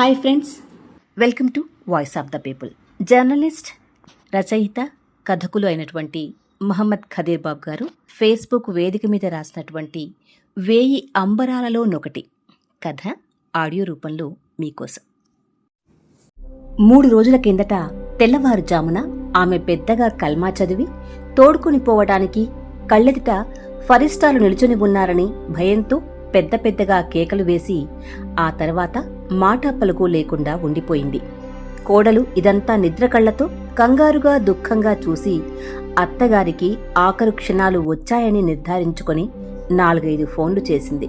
Hi friends welcome to voice of the people journalist రచయిత కథకులు అయినటువంటి మహమ్మద్ ఖదీర్ బాబు గారు ఫేస్బుక్ వేదిక మీద రాసినటువంటి వేయి అంబరాలలో నొకటి కథ ఆడియో రూపంలో మీకోసం. మూడు రోజుల కిందట తెల్లవారుజామున ఆమె పెద్దగా కల్మా చదివి తోడుకుని పోవడానికి కళ్ళెదుట ఫరిస్టాలు నిలుచుని ఉన్నారని భయంతో పెద్ద పెద్దగా కేకలు వేసి ఆ తర్వాత మాట పలుకు లేకుండా ఉండిపోయింది. కోడలు ఇదంతా నిద్రకళ్ళతో కంగారుగా దుఃఖంగా చూసి అత్తగారికి ఆఖరు క్షణాలు వచ్చాయని నిర్ధారించుకొని నాలుగైదు ఫోన్లు చేసింది.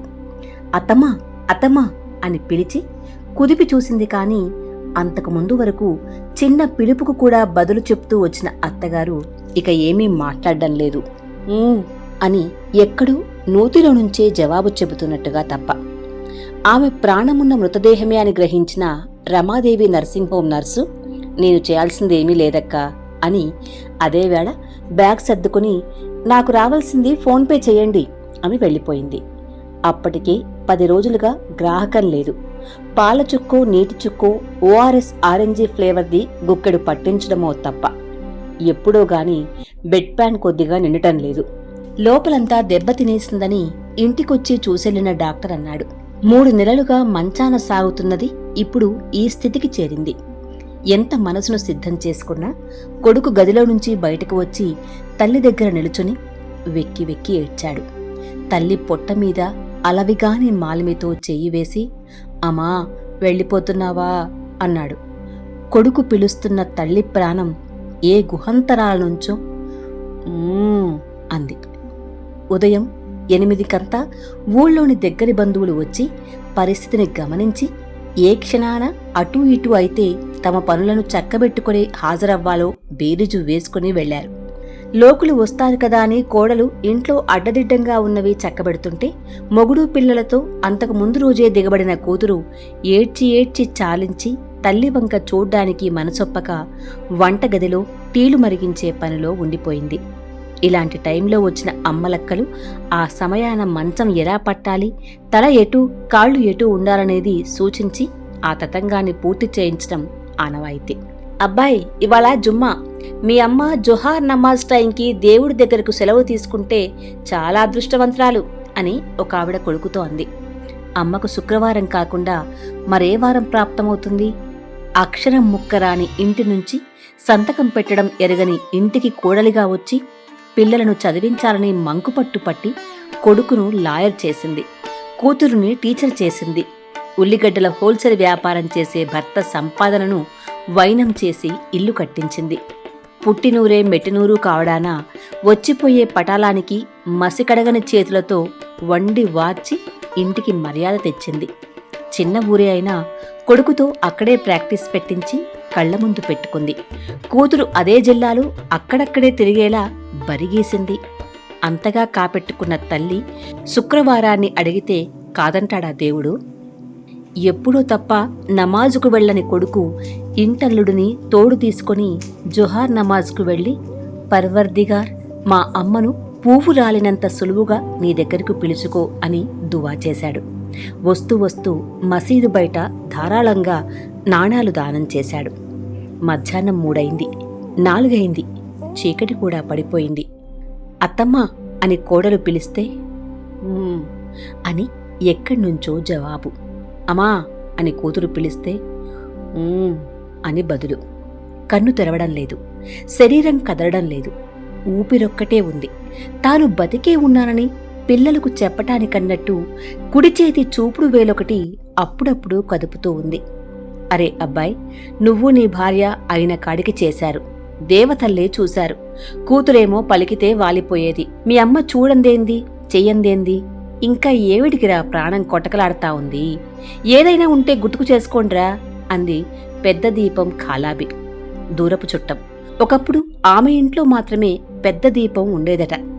అత్తమ్మా అత్తమ్మా అని పిలిచి కుదిపి చూసింది కాని అంతకు ముందు వరకు చిన్న పిలుపుకు కూడా బదులు చెప్తూ వచ్చిన అత్తగారు ఇక ఏమీ మాట్లాడడం లేదు. అని ఎక్కడూ నూతిలో నుంచే జవాబు చెబుతున్నట్టుగా తప్ప. ఆమె ప్రాణమున్న మృతదేహమే అని గ్రహించిన రమాదేవి నర్సింగ్ హోమ్ నర్సు నేను చేయాల్సిందేమీ లేదక్కా అని అదేవేళ బ్యాగ్ సర్దుకుని నాకు రావాల్సింది ఫోన్పే చేయండి అని వెళ్ళిపోయింది. అప్పటికే పది రోజులుగా గ్రాహకం లేదు. పాల చుక్కు నీటి చుక్కు ఓఆర్ఎస్ ఆరెంజీ ఫ్లేవర్ది గుక్కెడు పట్టించడమో తప్ప. ఎప్పుడో గాని బెడ్ ప్యాన్ కొద్దిగా నిండటం లేదు. లోపలంతా దెబ్బతినేసిందని ఇంటికొచ్చి చూసెళ్ళిన డాక్టర్ అన్నాడు. మూడు నెలలుగా మంచాన సాగుతున్నది ఇప్పుడు ఈ స్థితికి చేరింది. ఎంత మనసును సిద్ధం చేసుకున్నా కొడుకు గదిలో నుంచి బయటకు వచ్చి తల్లి దగ్గర నిలుచుని వెక్కి వెక్కి ఏడ్చాడు. తల్లి పొట్ట మీద అలవిగాని మాలిమితో చెయ్యి వేసి అమా వెళ్ళిపోతున్నావా? అన్నాడు. కొడుకు పిలుస్తున్న తల్లి ప్రాణం ఏ గుహంతరాల నుంచో అంది. ఉదయం ఎనిమిదికంతా ఊళ్ళోని దగ్గరి బంధువులు వచ్చి పరిస్థితిని గమనించి ఏ క్షణాన అటూ ఇటూ అయితే తమ పనులను చక్కబెట్టుకుని హాజరవ్వాలో బేరీజు వేసుకుని వెళ్ళారు లోకులు వస్తారు కదా అని కోడలు ఇంట్లో అడ్డదిడ్డంగా ఉన్నవి చక్కబెడుతుంటే మొగుడు పిల్లలతో అంతకు ముందు రోజే దిగబడిన కూతురు ఏడ్చి ఏడ్చి చాలించి తల్లి వంక చూడ్డానికి మనసొప్పక వంటగదిలో టీలు మరిగించే పనిలో ఉండిపోయింది. ఇలాంటి టైంలో వచ్చిన అమ్మలక్కలు ఆ సమయాన మంచం ఎలా పట్టాలి తల ఎటు కాళ్ళు ఎటు ఉండాలనేది సూచించి ఆ తతంగాన్ని పూర్తి చేయించడం ఆనవాయితీ. అబ్బాయి ఇవాళ జుమ్మా. మీ అమ్మ జొహార్ నమాజ్ టైంకి దేవుడి దగ్గరకు సెలవు తీసుకుంటే చాలా అదృష్టవంతురాలు అని ఒక ఆవిడ కొడుకుతో అంది అమ్మకు శుక్రవారం కాకుండా మరే వారం ప్రాప్తమవుతుంది? అక్షరం ముక్కరాని ఇంటి నుంచి సంతకం పెట్టడం ఎరగని ఇంటికి కోడలిగా వచ్చి పిల్లలను చదివించాలని మంకుపట్టు పట్టి కొడుకును లాయర్ చేసింది. కూతురుని టీచర్ చేసింది. ఉల్లిగడ్డల హోల్సేల్ వ్యాపారం చేసే భర్త సంపాదనను వైనం చేసి ఇల్లు కట్టించింది. పుట్టినూరే మెట్టినూరు కావడాన వచ్చిపోయే పటాలానికి మసికడగని చేతులతో వండి వార్చి ఇంటికి మర్యాద తెచ్చింది. చిన్న ఊరే అయినా కొడుకుతో అక్కడే ప్రాక్టీస్ పెట్టించి కళ్ళ ముందు పెట్టుకుంది. కూతురు అదే జిల్లాలో అక్కడక్కడే తిరిగేలా బరిగీసింది. అంతగా కాపెట్టుకున్న తల్లి శుక్రవారాన్ని అడిగితే కాదంటాడా దేవుడు? ఎప్పుడూ తప్ప నమాజుకు వెళ్ళని కొడుకు ఇంటల్లుడిని తోడు తీసుకొని జుహార్ నమాజ్కు వెళ్ళి పర్వర్దిగార్ మా అమ్మను పువ్వు రాలినంత సులువుగా నీ దగ్గరకు పిలుచుకో అని దువా చేశాడు. వస్తూ వస్తూ మసీదు బయట ధారాళంగా నాణాలు దానం చేశాడు. మధ్యాహ్నం మూడైంది. నాలుగైంది. చీకటి కూడా పడిపోయింది. అత్తమ్మ అని కోడలు పిలిస్తే అని ఎక్కడి నుంచో జవాబు. అమ్మా అని కూతురు పిలిస్తే అని బదులు. కన్ను తెరవడం లేదు. శరీరం కదలడం లేదు. ఊపిరొక్కటే ఉంది. తాను బతికే ఉన్నానని పిల్లలకు చెప్పటానికన్నట్టు కుడి చేతి చూపుడు వేలొకటి అప్పుడప్పుడు కదుపుతూ ఉంది. అరే అబ్బాయి నువ్వు నీ భార్య అయిన కాడికి చేశారు. దేవతల్లే చూశారు. కూతురేమో పలికితే వాలిపోయేది. మీ అమ్మ చూడందేంది? చెయ్యందేంది? ఇంకా ఏవిడికిరా ప్రాణం కొటకలాడతా ఉంది? ఏదైనా ఉంటే గుర్తుకు చేసుకోండ్రా అంది పెద్ద దీపం ఖాలాబి దూరపు చుట్టం. ఒకప్పుడు ఆమె ఇంట్లో మాత్రమే పెద్ద దీపం ఉండేదట.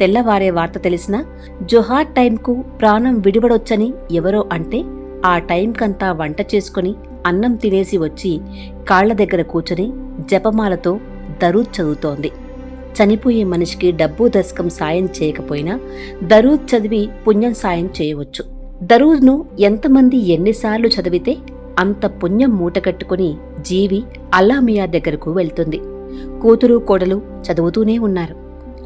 తెల్లవారే వార్త తెలిసినా జొహార్ టైంకు ప్రాణం విడిపడొచ్చని ఎవరో అంటే ఆ టైంకంతా వంట చేసుకుని అన్నం తినేసి వచ్చి కాళ్ళ దగ్గర కూర్చొని జపమాలతో దరూద్ చదువుతోంది. చనిపోయే మనిషికి డబ్బు దశకం సాయం చేయకపోయినా దరూద్ చదివి పుణ్యం సాయం చేయవచ్చు. దరూద్ను ఎంతమంది ఎన్నిసార్లు చదివితే అంత పుణ్యం మూటకట్టుకుని జీవి అల్లామియా దగ్గరకు వెళ్తుంది. కూతురు కోడలు చదువుతూనే ఉన్నారు.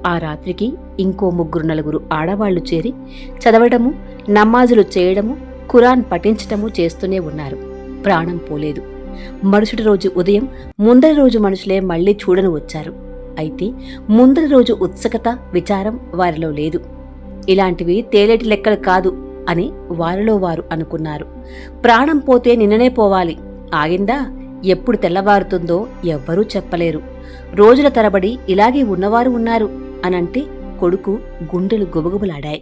ఆ రాత్రికి ఇంకో ముగ్గురు నలుగురు ఆడవాళ్ళు చేరి చదవడము నమాజులు చేయడము ఖురాన్ పఠించటము చేస్తూనే ఉన్నారు. ప్రాణం పోలేదు. మరుసటి రోజు ఉదయం ముందరి రోజు మనుషులే మళ్ళీ చూడను వచ్చారు. అయితే ముందరి రోజు ఉత్సుకత విచారం వారిలో లేదు. ఇలాంటివి తేలేటి లెక్కలు కాదు అని వారిలో వారు అనుకున్నారు. ప్రాణం పోతే నిన్ననే పోవాలి. ఆగిందా? ఎప్పుడు తెల్లవారుతుందో ఎవ్వరూ చెప్పలేరు. రోజుల తరబడి ఇలాగే ఉన్నవారు ఉన్నారు అనంటే కొడుకు గుండెలు గుబగుబలాడాయి.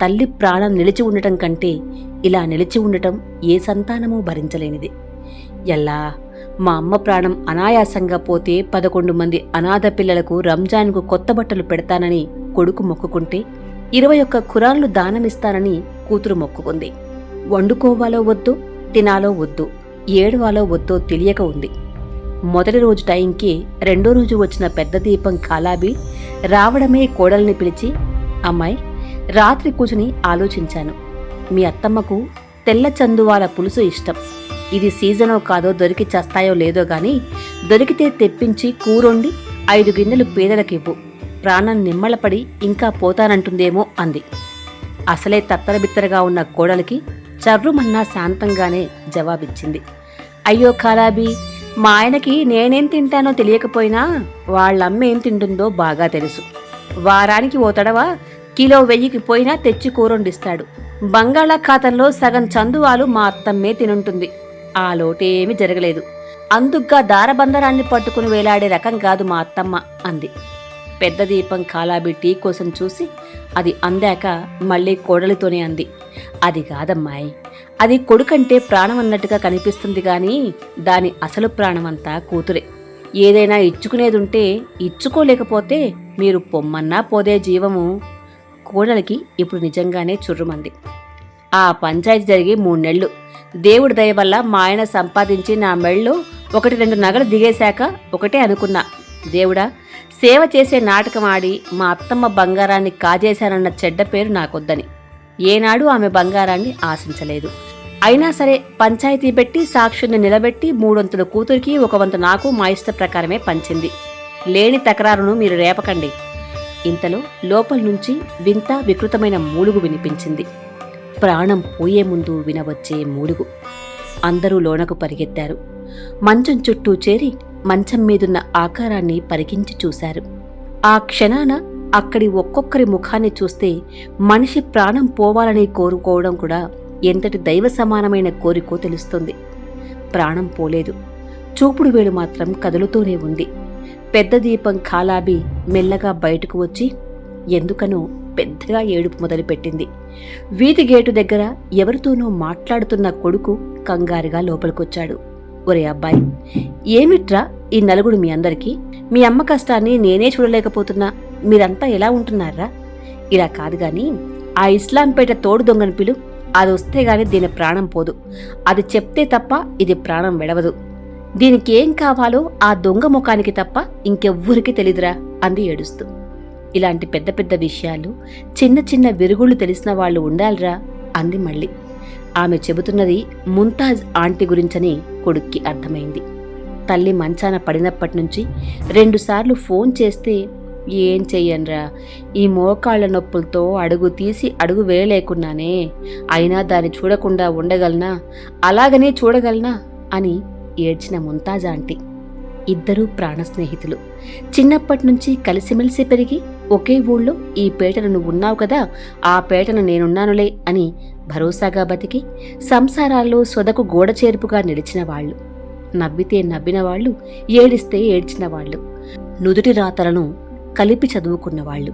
తల్లి ప్రాణం నిలిచి ఉండటం కంటే ఇలా నిలిచి ఉండటం ఏ సంతానమూ భరించలేనిది. ఎల్లా మా అమ్మ ప్రాణం అనాయాసంగా పోతే పదకొండు మంది అనాథ పిల్లలకు రంజాన్కు కొత్త బట్టలు పెడతానని కొడుకు మొక్కుకుంటే ఇరవై ఒక్క ఖురాన్లు దానమిస్తానని కూతురు మొక్కుకుంది. వండుకోవాలో వద్దు తినాలో వద్దు ఏడవాలో వద్దో తెలియక ఉంది. మొదటి రోజు టైంకి రెండో రోజు వచ్చిన పెద్ద దీపం కాలాబి రావడమే కోడల్ని పిలిచి అమ్మాయి రాత్రి కూర్చుని ఆలోచించాను. మీ అత్తమ్మకు తెల్ల చందువాల పులుసు ఇష్టం. ఇది సీజనో కాదో దొరికి చేస్తాయో లేదో గాని దొరికితే తెప్పించి కూరొండి ఐదు గిన్నెలు పేదలకివ్వు. ప్రాణం నిమ్మలపడి ఇంకా పోతానంటుందేమో అంది. అసలే తత్తరబిత్తరగా ఉన్న కోడలికి చర్రుమన్నా శాంతంగానే జవాబిచ్చింది. అయ్యో ఖరాబీ మా ఆయనకి నేనేం తింటానో తెలియకపోయినా వాళ్ళమ్మ ఏం తింటుందో బాగా తెలుసు. వారానికి ఓ తడవ కిలో వెయ్యికి పోయినా తెచ్చి కూరొండిస్తాడు. బంగాళాఖాతంలో సగం చందువాలు మా అత్తమ్మే తినుంటుంది. ఆ లోటేమీ జరగలేదు. అందుగ్గా దారబందరాన్ని పట్టుకుని వేలాడే రకం కాదు మా అత్తమ్మ అంది. పెద్ద దీపం కాలాబి టీ కోసం చూసి అది అందాక మళ్ళీ కోడలితోనే అంది. అది కాదమ్మాయి అది కొడుకంటే ప్రాణం అన్నట్టుగా కనిపిస్తుంది గాని దాని అసలు ప్రాణమంతా కూతురే. ఏదైనా ఇచ్చుకునేదుంటే ఇచ్చుకోలేకపోతే మీరు పొమ్మన్నా పోదే జీవము. కోడలికి ఇప్పుడు నిజంగానే చుర్రుమంది. ఆ పంచాయతీ జరిగి మూడు నెలలు దేవుడి దయ వల్ల మా ఆయన సంపాదించి నా మెళ్ళలో ఒకటి రెండు నగలు దిగేశాక ఒకటే అనుకున్నా. దేవుడా సేవ చేసే నాటకం ఆడి మా అత్తమ్మ బంగారాన్ని కాజేశానన్న చెడ్డ పేరు నాకొద్దని. ఏనాడు ఆమె బంగారాన్ని ఆశించలేదు. అయినా సరే పంచాయతీ పెట్టి సాక్షుల్ని నిలబెట్టి మూడొంతుల కూతురికి ఒక వంతు నాకు మా ఇష్ట ప్రకారమే పంచింది. లేని తకరారును మీరు రేపకండి. ఇంతలో లోపల నుంచి వింత వికృతమైన మూలుగు వినిపించింది. ప్రాణం పోయే ముందు వినవచ్చే మూలుగు. అందరూ లోనకు పరిగెత్తారు. మంచం చుట్టూ చేరి మంచం మీదున్న ఆకారాన్ని పరికించి చూశారు. ఆ క్షణాన అక్కడి ఒక్కొక్కరి ముఖాన్ని చూస్తే మనిషి ప్రాణం పోవాలని కోరుకోవడం కూడా ఎంతటి దైవ సమానమైన కోరికో తెలుస్తుంది. ప్రాణం పోలేదు. చూపుడు వేలు మాత్రం కదులుతూనే ఉంది. పెద్ద దీపం కాలాబి మెల్లగా బయటకు వచ్చి ఎందుకనో పెద్దగా ఏడుపు మొదలుపెట్టింది. వీధి గేటు దగ్గర ఎవరితోనో మాట్లాడుతున్న కొడుకు కంగారుగా లోపలికొచ్చాడు. ఒరే అబ్బాయి ఏమిట్రా ఈ నలుగుడు మీ అందరికీ? మీ అమ్మ కష్టాన్ని నేనే చూడలేకపోతున్నా. మీరంతా ఎలా ఉంటున్నారా? ఇలా కాదు కానీ ఆ ఇస్లాంపేట తోడు దొంగను పిలు అది వస్తే గాని దీని ప్రాణం పోదు. అది చెప్తే తప్ప ఇది ప్రాణం వెడవదు. దీనికి ఏం కావాలో ఆ దొంగ ముఖానికి తప్ప ఇంకెవ్వరికి తెలీదురా అంది ఏడుస్తూ. ఇలాంటి పెద్ద పెద్ద విషయాలు చిన్న చిన్న విరుగుళ్ళు తెలిసిన వాళ్ళు ఉండాలిరా అంది మళ్ళీ. ఆమె చెబుతున్నది ముంతాజ్ ఆంటీ గురించని కొడుక్కి అర్థమైంది. తల్లి మంచాన పడినప్పటి నుంచి రెండుసార్లు ఫోన్ చేస్తే ఏం చెయ్యనురా? ఈ మోకాళ్ళ నొప్పులతో అడుగు తీసి అడుగు వేయలేకున్నానే. అయినా దాన్ని చూడకుండా ఉండగలనా? అలాగనే చూడగలనా? అని ఏడ్చిన ముంతాజాంటి ఆంటీ. ఇద్దరూ ప్రాణ స్నేహితులు చిన్నప్పటి నుంచి కలిసిమెలిసి పెరిగి ఒకే ఊళ్ళో ఈ పేటను నువ్వు ఉన్నావు కదా ఆ పేటను నేనున్నానులే అని భరోసాగా బతికి సంసారాల్లో సొదకు గోడచేర్పుగా నిలిచిన వాళ్ళు. నవ్వితే నవ్విన వాళ్ళు ఏడిస్తే ఏడ్చిన వాళ్ళు. నుదుటి రాతలను కలిపి చదువుకున్న వాళ్ళు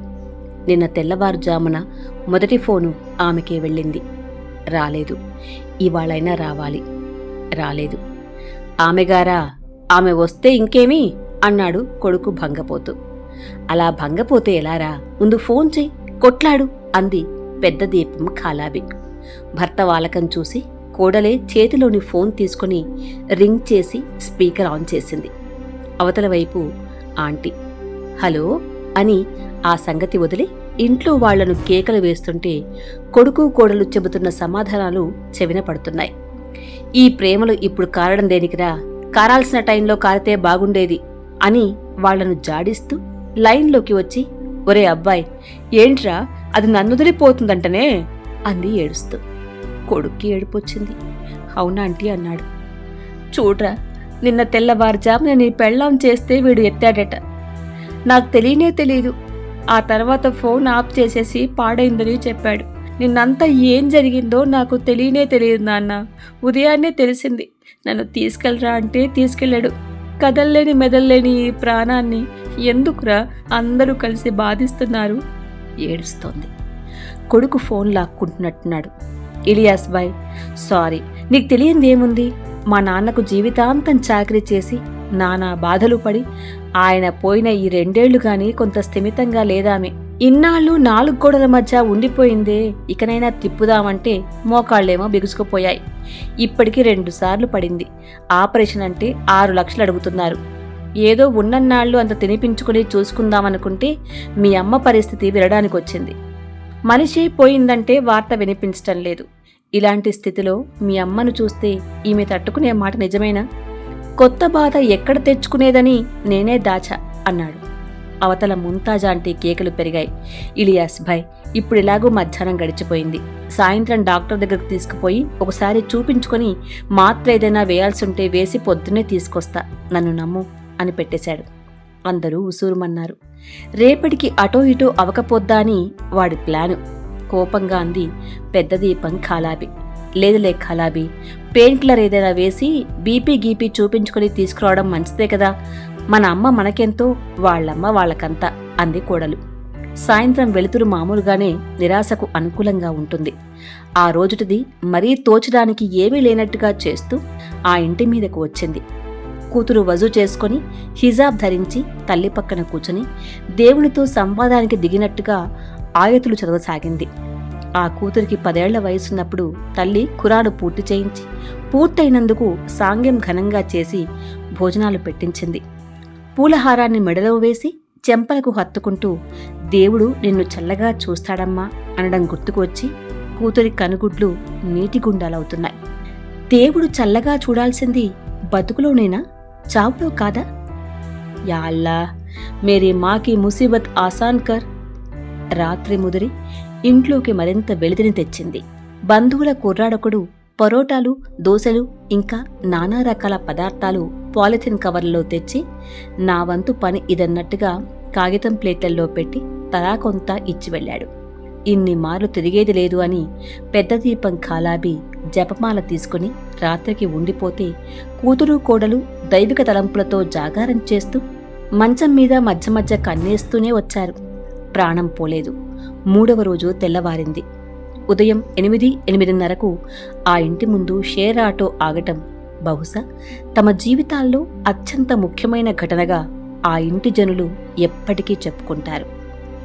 నిన్న తెల్లవారుజామున మొదటి ఫోను ఆమెకే వెళ్ళింది. రాలేదు. ఇవాళైనా రావాలి. రాలేదు. ఆమెగారా ఆమె వస్తే ఇంకేమి? అన్నాడు కొడుకు భంగపోతూ. అలా భంగపోతే ఎలారా? ముందు ఫోన్ చెయ్యి కొట్లాడు అంది పెద్ద దీపం ఖాలాబి భర్త వాలకం చూసి కోడలే చేతిలోని ఫోన్ తీసుకుని రింగ్ చేసి స్పీకర్ ఆన్ చేసింది. అవతల వైపు ఆంటీ హలో అని ఆ సంగతి వదిలి ఇంట్లో వాళ్ళను కేకలు వేస్తుంటే కొడుకు కోడలు చెబుతున్న సమాధానాలు చెవిన పడుతున్నాయి. ఈ ప్రేమలు ఇప్పుడు కారడం దేనికిరా? కారాల్సిన టైంలో కారితే బాగుండేది అని వాళ్ళను జాడిస్తూ లైన్లోకి వచ్చి ఒరే అబ్బాయి ఏంట్రా? అది నన్నుదిలిపోతుందంటనే అంది ఏడుస్తూ. కొడుక్కి ఏడుపొచ్చింది. అవునా ఆంటీ? అన్నాడు. చూడ్రా నిన్న తెల్లవారుజామున నీ పెళ్ళాం చేస్తే వీడు ఎత్తాడట. నాకు తెలియనే తెలీదు. ఆ తర్వాత ఫోన్ ఆఫ్ చేసేసి పాడైందని చెప్పాడు. నిన్నంతా ఏం జరిగిందో నాకు తెలియనే తెలియదు నాన్న. ఉదయాన్నే తెలిసింది. నన్ను తీసుకెళ్ళరా అంటే తీసుకెళ్ళాడు. కదల్లేని మెదల్లేని ఈ ప్రాణాన్ని ఎందుకురా అందరూ కలిసి బాధిస్తున్నారు? ఏడుస్తోంది. కొడుకు ఫోన్ లాక్కుంటున్నట్టున్నాడు. ఇలియాస్ బాయ్ సారీ నీకు తెలియంది ఏముంది? మా నాన్నకు జీవితాంతం చాకరీ చేసి నానా బాధలు పడి ఆయన పోయిన ఈ రెండేళ్ళు గాని కొంత స్థిమితంగా లేదామె. ఇన్నాళ్ళు నాలుగు గోడల మధ్య ఉండిపోయిందే ఇకనైనా తిప్పుదామంటే మోకాళ్ళేమో బిగుసుకుపోయాయి. ఇప్పటికి రెండుసార్లు పడింది. ఆపరేషన్ అంటే ఆరు లక్షలు అడుగుతున్నారు. ఏదో ఉన్నన్నాళ్ళు అంత తినిపించుకుని చూసుకుందామనుకుంటే మీ అమ్మ పరిస్థితి వినడానికి వచ్చింది మనిషి పోయిందంటే వార్త వినిపించటం లేదు. ఇలాంటి స్థితిలో మీ అమ్మను చూస్తే ఈమె తట్టుకునే మాట నిజమేనా? కొత్త బాధ ఎక్కడ తెచ్చుకునేదని నేనే దాచా అన్నాడు. అవతల ముంతాజా అంటే కేకలు పెరిగాయి. ఇలియాస్ భాయ్ ఇప్పుడు ఇలాగూ మధ్యాహ్నం గడిచిపోయింది. సాయంత్రం డాక్టర్ దగ్గరకు తీసుకుపోయి ఒకసారి చూపించుకొని మాత్ర ఏదైనా వేయాల్సి ఉంటే వేసి పొద్దున్నే తీసుకొస్తా నన్ను నమ్ము అని పెట్టేశాడు. అందరూ ఉసూరుమన్నారు. రేపటికి అటో ఇటో అవకపోద్దా అని వాడి ప్లాను. కోపంగా అంది పెద్ద దీపం కాలాబి. లేదులే ఖలాబీ. పెయిన్ కిల్లర్ ఏదైనా వేసి బీపీ గీపీ చూపించుకొని తీసుకురావడం మంచిదే కదా. మన అమ్మ మనకెంతో వాళ్ళమ్మ వాళ్ళకంతా అంది కోడలు. సాయంత్రం వెలుతురు మామూలుగానే నిరాశకు అనుకూలంగా ఉంటుంది. ఆ రోజుటిది మరీ తోచడానికి ఏమీ లేనట్టుగా చేస్తూ ఆ ఇంటి మీదకు వచ్చింది. కూతురు వజు చేసుకొని హిజాబ్ ధరించి తల్లి పక్కన కూర్చుని దేవునితో సంవాదానికి దిగినట్టుగా ఆయతులు చదవసాగింది. ఆ కూతురికి పదేళ్ళ వయసున్నప్పుడు తల్లి కురాడు పూర్తి చేయించి పూర్తయినందుకు సాంగ్యం ఘనంగా చేసి భోజనాలు పెట్టించింది. పూలహారాన్ని మెడలో వేసి చెంపలకు హత్తుకుంటూ దేవుడు నిన్ను చల్లగా చూస్తాడమ్మా అనడం గుర్తుకు వచ్చి కూతురి కనుగుడ్లు నీటి గుండాలవుతున్నాయి. దేవుడు చల్లగా చూడాల్సింది బతుకులోనేనా? చావులో కాదా? యాల్లా మేరీ మాకి ముసీబత్ ఆసాన్ కర్. రాత్రి ముదిరి ఇంట్లోకి మరింత వెలితిని తెచ్చింది. బంధువుల కుర్రాడొకడు పరోటాలు దోశలు ఇంకా నానా రకాల పదార్థాలు పాలిథిన్ కవర్లలో తెచ్చి నా వంతు పని ఇదన్నట్టుగా కాగితం ప్లేట్లలో పెట్టి తలా కొంత ఇచ్చి వెళ్ళాడు. ఇన్ని మార్లు తిరిగేది లేదు అని పెద్ద దీపం కాలాబి జపమాల తీసుకుని రాత్రికి ఉండిపోతే కూతురు కోడలు దైవిక తలంపులతో జాగారం చేస్తూ మంచం మీద మధ్య మధ్య కన్నేస్తూనే వచ్చారు. ప్రాణం పోలేదు. మూడవ రోజు తెల్లవారింది. ఉదయం ఎనిమిది ఎనిమిదిన్నరకు ఆ ఇంటి ముందు షేర్ ఆటో ఆగటం బహుశా తమ జీవితాల్లో అత్యంత ముఖ్యమైన ఘటనగా ఆ ఇంటి జనులు ఎప్పటికీ చెప్పుకుంటారు.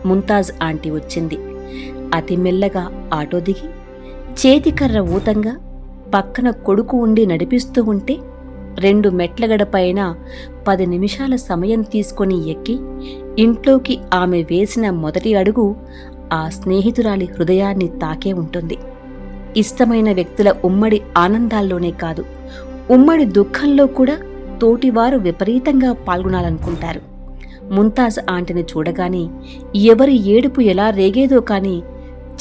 ముంతాజ్ ఆంటీ వచ్చింది. అతి మెల్లగా ఆటో దిగి చేతికర్ర ఊతంగా పక్కన కొడుకు ఉండి నడిపిస్తూ ఉంటే రెండు మెట్ల గడపైన పది నిమిషాల సమయం తీసుకొని ఎక్కి ఇంట్లోకి ఆమె వేసిన మొదటి అడుగు ఆ స్నేహితురాలి హృదయాన్ని తాకే ఉంటుంది. ఇష్టమైన వ్యక్తుల ఉమ్మడి ఆనందాల్లోనే కాదు ఉమ్మడి దుఃఖంలో కూడా తోటివారు విపరీతంగా పాల్గొనాలనుకుంటారు. ముంతాజ్ ఆంటీని చూడగానే ఎవరి ఏడుపు ఎలా రేగేదో కానీ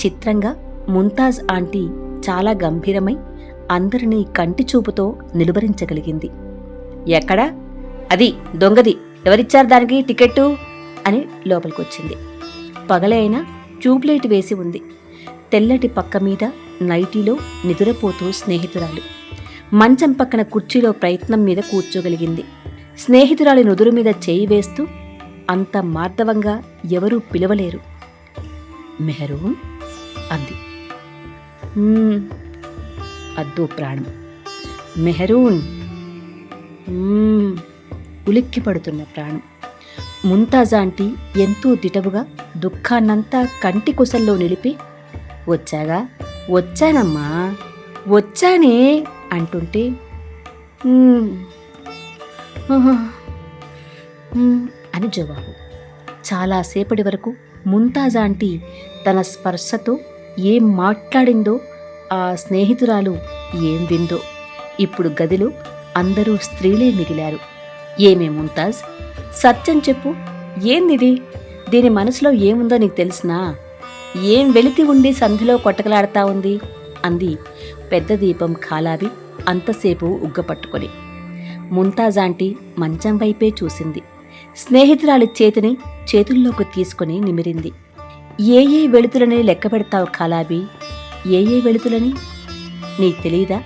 చిత్రంగా ముంతాజ్ ఆంటీ చాలా గంభీరమై అందరినీ కంటి చూపుతో నిలువరించగలిగింది. ఎక్కడా? అది దొంగది. ఎవరిచ్చారు దానికి టికెట్టు? అని లోపలికొచ్చింది. పగలే అయినా ట్యూబ్లైట్ వేసి ఉంది. తెల్లటి పక్క మీద నైటీలో నిదురపోతూ స్నేహితురాలు. మంచం పక్కన కుర్చీలో ప్రయత్నం మీద కూర్చోగలిగింది. స్నేహితురాలి నుదురు మీద చేయి వేస్తూ అంత మార్దవంగా ఎవరూ పిలవలేరు. మెహరూన్? అంది. అద్దో ప్రాణం. మెహరూన్. ఉలిక్కి పడుతున్న ప్రాణం. ముంతాజా ఆంటీ ఎంతో దిటవుగా దుఃఖాన్నంతా కంటి కుసల్లో నిలిపి వచ్చాగా? వచ్చానమ్మా. వచ్చానే అంటుంటే అని జవాబు. చాలాసేపటి వరకు ముంతాజా ఆంటీ తన స్పర్శతో ఏం మాట్లాడిందో ఆ స్నేహితురాలు ఏం విందో. ఇప్పుడు గదిలో అందరూ స్త్రీలే మిగిలారు. ఏమే ముంతాజ్? సత్యం చెప్పు. ఏందిది? దీని మనసులో ఏముందో నీకు తెలిసినా? ఏం వెలితి ఉండి సంధిలో కొట్టకలాడతా ఉంది? అంది పెద్ద దీపం ఖాలావి అంతసేపు ఉగ్గపట్టుకొని ముంతాజ్ ఆంటీ మంచం వైపే చూసింది. స్నేహితురాలి చేతిని చేతుల్లోకి తీసుకొని నిమిరింది. ఏ ఏ వెళుతులని లెక్క పెడతావు ఖాలాబీ ఏ ఏ వెలుతులని? నీకు తెలియదా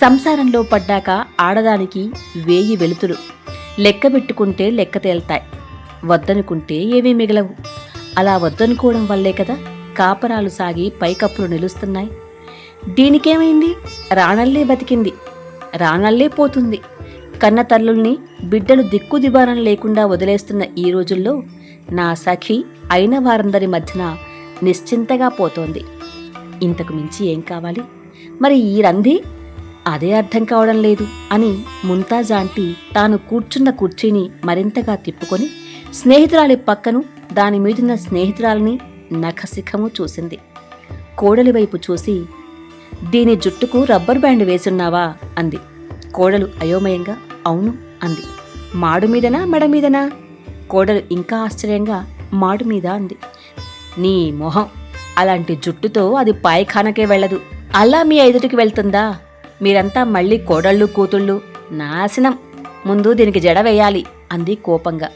సంసారంలో పడ్డాక ఆడదానికి వేయి వెలుతులు. లెక్క పెట్టుకుంటే లెక్క తేల్తాయి. వద్దనుకుంటే ఏమీ మిగలవు. అలా వద్దనుకోవడం వల్లే కదా కాపరాలు సాగి పైకప్పులు నిలుస్తున్నాయి. దీనికేమైంది? రాణల్లే బతికింది. రాణల్లే పోతుంది. కన్న తల్లుల్ని బిడ్డలు దిక్కు దిబారం లేకుండా వదిలేస్తున్న ఈ రోజుల్లో నా సఖి అయిన వారందరి మధ్యన నిశ్చింతగా పోతోంది. ఇంతకు మించి ఏం కావాలి? మరి ఈ రంధి? అదే అర్థం కావడం లేదు అని ముంతాజ్ ఆంటీ తాను కూర్చున్న కుర్చీని మరింతగా తిప్పుకొని స్నేహితురాలి పక్కను దాని మీదున్న స్నేహితురాలిని నఖశిఖము చూసింది. కోడలి వైపు చూసి దీని జుట్టుకు రబ్బర్ బ్యాండ్ వేసున్నావా? అంది. కోడలు అయోమయంగా అవును అంది. మాడు మీదనా మెడ మీదనా? కోడలు ఇంకా ఆశ్చర్యంగా మాడు మీద అంది. నీ మొహం అలాంటి జుట్టుతో అది పాయఖానకే వెళ్ళదు. అలా మీ ఎదుటికి వెళ్తుందా? మీరంతా మళ్ళీ కోడళ్ళు కూతుళ్ళు నాశనం. ముందు దీనికి జడ వేయాలి అంది కోపంగా.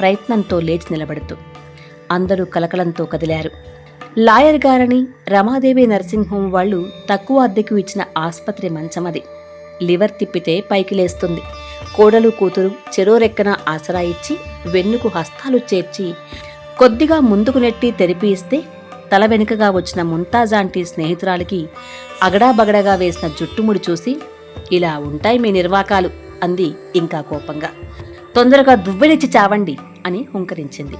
ప్రయత్నంతో లేచి నిలబడుతూ. అందరూ కలకలంతో కదిలారు. లాయర్ గారని రమాదేవి నర్సింగ్ హోం వాళ్ళు తక్కువ అద్దెకు ఇచ్చిన ఆసుపత్రి మంచమది లివర్ తిప్పితే పైకి లేస్తుంది. కోడలు కూతురు చెరోరెక్కన ఆసరా ఇచ్చి వెన్నుకు హస్తాలు చేర్చి కొద్దిగా ముందుకు నెట్టి తెరిపి ఇస్తే తల వెనుకగా వచ్చిన ముంతాజాంటి స్నేహితురాలికి అగడాబగడగా వేసిన జుట్టుముడి చూసి ఇలా ఉంటాయి మీ నిర్వాకాలు అంది ఇంకా కోపంగా. తొందరగా దువ్వెనిచ్చి చావండి అని హుంకరించింది.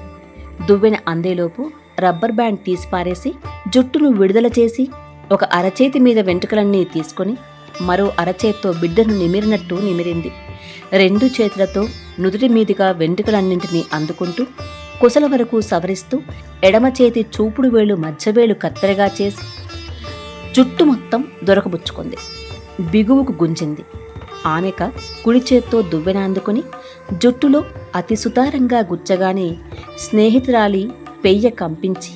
దువ్వెన అందేలోపు రబ్బర్ బ్యాండ్ తీసి పారేసి జుట్టును విడుదల చేసి ఒక అరచేతి మీద వెంట్రుకలన్నీ తీసుకొని మరో అరచేత్తో బిడ్డను నిమిరినట్టు నిమిరింది. రెండు చేతులతో నుదుటి మీదుగా వెంట్రుకలన్నింటినీ అందుకుంటూ కుసల వరకు సవరిస్తూ ఎడమ చేతి చూపుడు వేలు మధ్యవేలు కత్తెరగా చేసి జుట్టు మొత్తం దొరకబుచ్చుకుంది. బిగువుకు గుంజింది. ఆమెక కుడి చేత్తో దువ్వెనందుకుని జుట్టులో అతి సుతారంగా గుచ్చగానే స్నేహితురాలి పెయ్య కంపించి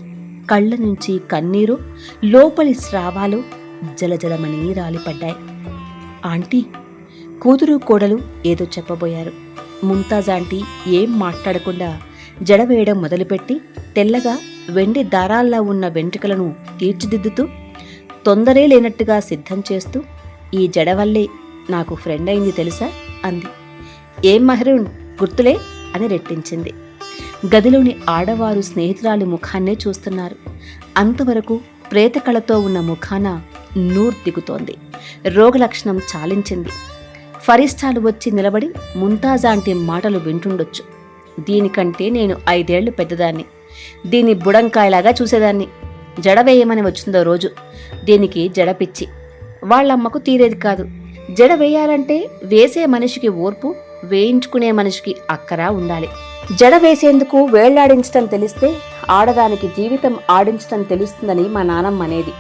కళ్ళ నుంచి కన్నీరు లోపలి స్రావాలు జలజలమని రాలిపడ్డాయి ఆంటీ కూతురు కోడలు ఏదో చెప్పబోయారు. ముంతాజ్ ఆంటీ ఏం మాట్లాడకుండా జడ వేయడం మొదలుపెట్టి తెల్లగా వెండి దారాల్లా ఉన్న వెంట్రుకలను తీర్చిదిద్దుతూ తొందరే లేనట్టుగా సిద్ధం చేస్తూ ఈ జడ వల్లే నాకు ఫ్రెండ్ అయింది తెలుసా? అంది. ఏం మహరూన్ గుర్తులే? అని రెట్టించింది. గదిలోని ఆడవారు స్నేహితురాలి ముఖాన్నే చూస్తున్నారు. అంతవరకు ప్రేతకళతో ఉన్న ముఖాన నూర్ దిగుతోంది. రోగలక్షణం చాలించింది. ఫరిష్టాలు వచ్చి నిలబడి ముంతాజాంటి మాటలు వింటుండొచ్చు. దీనికంటే నేను ఐదేళ్ళు పెద్దదాన్ని. దీన్ని బుడంకాయలాగా చూసేదాన్ని. జడ వేయమని వచ్చిందో రోజు. దీనికి జడ పిచ్చి. వాళ్ళమ్మకు తీరేది కాదు. జడ వేయాలంటే వేసే మనిషికి ఓర్పు వేయించుకునే మనిషికి అక్కరా ఉండాలి. జడ వేసేందుకు వేళ్ళాడించటం తెలిస్తే ఆడదానికి జీవితం ఆడించటం తెలుస్తుందని మా నానమ్మ అనేది.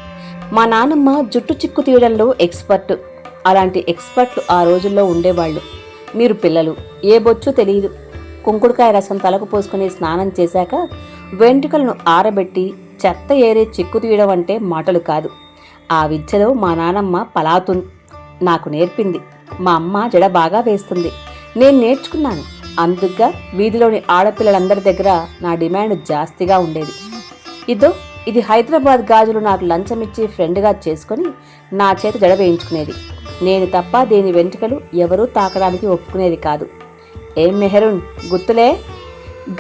మా నానమ్మ జుట్టు చిక్కు తీయడంలో ఎక్స్పర్ట్. అలాంటి ఎక్స్పర్ట్లు ఆ రోజుల్లో ఉండేవాళ్ళు. మీరు పిల్లలు. ఏ బొచ్చు తెలియదు. కుంకుడుకాయ రసం తలకు పోసుకుని స్నానం చేశాక వెంట్రుకలను ఆరబెట్టి చెత్త ఏరే చిక్కు తీయడం అంటే మాటలు కాదు. ఆ విద్యలో మా నానమ్మ పలాతు నాకు నేర్పింది. మా అమ్మ జడ బాగా వేస్తుంది. నేను నేర్చుకున్నాను. అందుకుగా వీధిలోని ఆడపిల్లలందరి దగ్గర నా డిమాండ్ జాస్తిగా ఉండేది. ఇదో ఇది హైదరాబాద్ గాజులు నాకు లంచం ఇచ్చి ఫ్రెండ్గా చేసుకొని నా చేత జడ వేయించుకునేది. నేను తప్ప దీని వెంట్రుకలు ఎవరూ తాకడానికి ఒప్పుకునేది కాదు. ఏం మెహరున్? గుర్తులే?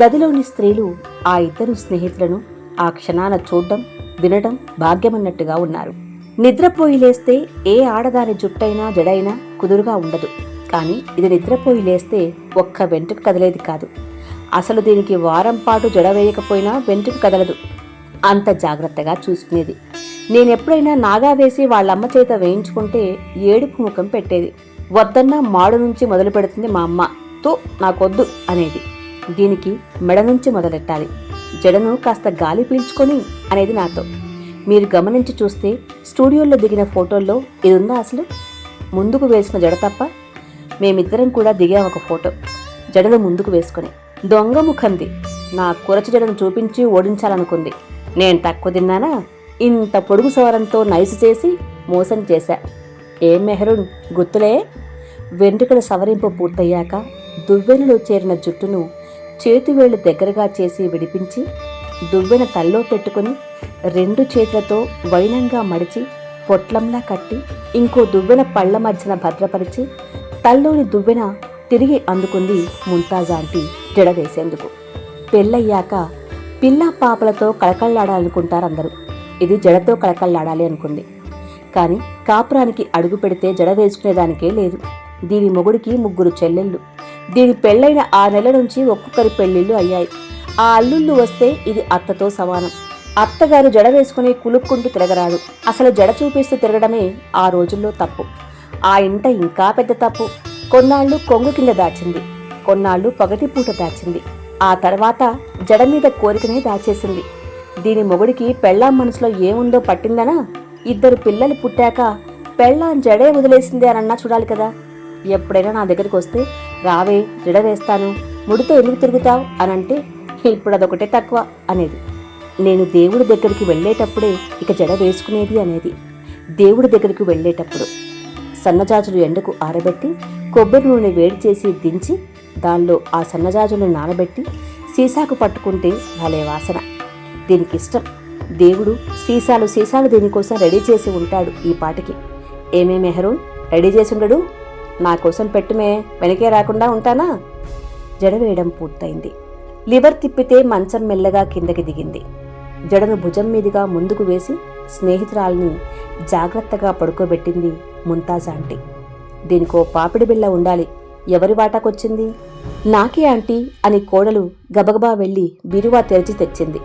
గదిలోని స్త్రీలు ఆ ఇద్దరు స్నేహితులను ఆ క్షణాన చూడ్డం వినడం భాగ్యమన్నట్టుగా ఉన్నారు. నిద్రపోయి లేస్తే ఏ ఆడదాని జుట్టైనా జడైనా కుదురుగా ఉండదు. కానీ ఇది నిద్రపోయి లేస్తే ఒక్క వెంట్రుక కదలేది కాదు. అసలు దీనికి వారం పాటు జడ వేయకపోయినా వెంట్రుక కదలదు. అంత జాగ్రత్తగా చూసుకునేది. నేనెప్పుడైనా నాగా వేసి వాళ్ళమ్మ చేత వేయించుకుంటే ఏడుపు ముఖం పెట్టేది. వద్దన్నా మాడు నుంచి మొదలు పెడుతుంది మా అమ్మ. తో నాకొద్దు అనేది. దీనికి మెడ నుంచి మొదలెట్టాలి. జడను కాస్త గాలి పీల్చుకొని అనేది నాతో. మీరు గమనించి చూస్తే స్టూడియోలో దిగిన ఫోటోల్లో ఇది ఉందా అసలు? ముందుకు వేసిన జడ తప్ప మేమిద్దరం కూడా దిగాం ఒక ఫోటో. జడను ముందుకు వేసుకొని. దొంగ ముఖంది. నా కురచ జడను చూపించి ఓడించాలనుకుంది. నేను తక్కువ తిన్నానా? ఇంత పొడుగు సవరంతో నైసు చేసి మోసం చేశా. ఏం మెహరున్ గుర్తులే? వెంట్రుకల సవరింపు పూర్తయ్యాక దువ్వెనలో చేరిన జుట్టును చేతివేళ్ళు దగ్గరగా చేసి విడిపించి దువ్వెన తల్లో పెట్టుకుని రెండు చేతులతో వైనంగా మడిచి పొట్లంలా కట్టి ఇంకో దువ్వెన పళ్ళ మధ్యన భద్రపరిచి తల్లోని దువ్వెన తిరిగి అందుకుంది ముంతాజ్ ఆంటీ జడ వేసేందుకు పెళ్ళయ్యాక పిల్ల పాపలతో కళకళలాడాలనుకుంటారు అందరూ ఇది జడతో కళకళ్ళాడాలి అనుకుంది. కానీ కాపురానికి అడుగు పెడితే జడ వేసుకునేదానికే లేదు. దీని మొగుడికి ముగ్గురు చెల్లెళ్ళు. దీని పెళ్ళైన ఆ నెల నుంచి ఒక్కొక్కరి పెళ్ళిళ్ళు అయ్యాయి. ఆ అల్లుళ్ళు వస్తే ఇది అత్తతో సమానం. అత్తగారు జడ వేసుకుని కులుక్కుంటూ తిరగరాదు. అసలు జడ చూపిస్తూ తిరగడమే ఆ రోజుల్లో తప్పు. ఆ ఇంట ఇంకా పెద్ద తప్పు. కొన్నాళ్ళు కొంగు కింద దాచింది. కొన్నాళ్ళు పగటిపూట దాచింది. ఆ తర్వాత జడ మీద కోరికనే దాచేసింది. దీని మొగుడికి పెళ్ళాం మనసులో ఏముందో పట్టిందనా? ఇద్దరు పిల్లలు పుట్టాక పెళ్ళాం జడే వదిలేసింది అనన్నా చూడాలి కదా. ఎప్పుడైనా నా దగ్గరికి వస్తే రావే జడ వేస్తాను. ముడితో ఎందుకు తిరుగుతావు? అని అంటే ఇప్పుడు అదొకటే తక్కువ అనేది. నేను దేవుడి దగ్గరికి వెళ్ళేటప్పుడే ఇక జడ వేసుకునేది అనేది. దేవుడి దగ్గరికి వెళ్ళేటప్పుడు సన్నజాజులు ఎండకు ఆరబెట్టి కొబ్బరి నూనె వేడి చేసి దించి దానిలో ఆ సన్నజాజులను నానబెట్టి సీసాకు పట్టుకుంటే భలే వాసన. దీనికి ఇష్టం. దేవుడు సీసాలు సీసాలు దీనికోసం రెడీ చేసి ఉంటాడు ఈ పాటికి. ఏమే మెహరూన్ రెడీ చేసి ఉండడు? నా కోసం పెట్టుమే వెనకే రాకుండా ఉంటానా? జడ వేయడం పూర్తయింది. లివర్ తిప్పితే మంచం మెల్లగా కిందకి దిగింది. జడను భుజం మీదుగా ముందుకు వేసి స్నేహితురాల్ని జాగ్రత్తగా పడుకోబెట్టింది ముంతాజ్ ఆంటీ. దీనికో పాపిడి బిళ్ళ ఉండాలి. ఎవరి వాటాకొచ్చింది? నాకే ఆంటీ అని కోడలు గబగబా వెళ్ళి బిరువా తెరిచి తెచ్చింది.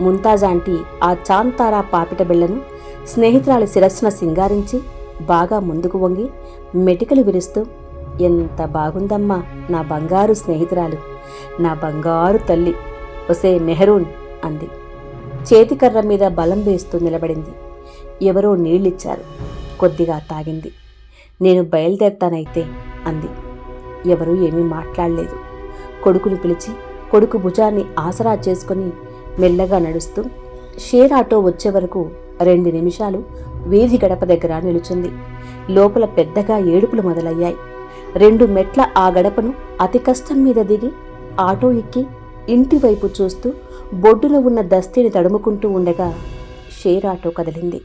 ముంతాజ్ ఆంటీ ఆ చాంతారా పాపిట బిళ్ళను స్నేహితురాలి శిరస్సున సింగారించి బాగా ముందుకు వంగి మెటికలు విరుస్తూ ఎంత బాగుందమ్మా నా బంగారు స్నేహితురాలు నా బంగారు తల్లి ఒసే మెహరూన్ అంది. చేతికర్ర మీద బలం వేస్తూ నిలబడింది. ఎవరో నీళ్ళిచ్చారు. కొద్దిగా తాగింది. నేను బయలుదేరతానైతే అంది. ఎవరూ ఏమీ మాట్లాడలేదు. కొడుకుని పిలిచి కొడుకు భుజాన్ని ఆసరా చేసుకుని మెల్లగా నడుస్తూ షేర్ ఆటో వచ్చే వరకు రెండు నిమిషాలు వీధి గడప దగ్గర నిలుచుంది. లోపల పెద్దగా ఏడుపులు మొదలయ్యాయి. రెండు మెట్ల ఆ గడపను అతి కష్టం మీద దిగి ఆటో ఎక్కి ఇంటివైపు చూస్తూ బొడ్డున ఉన్న దస్తీని తడుముకుంటూ ఉండగా షేర్ ఆటో కదిలింది.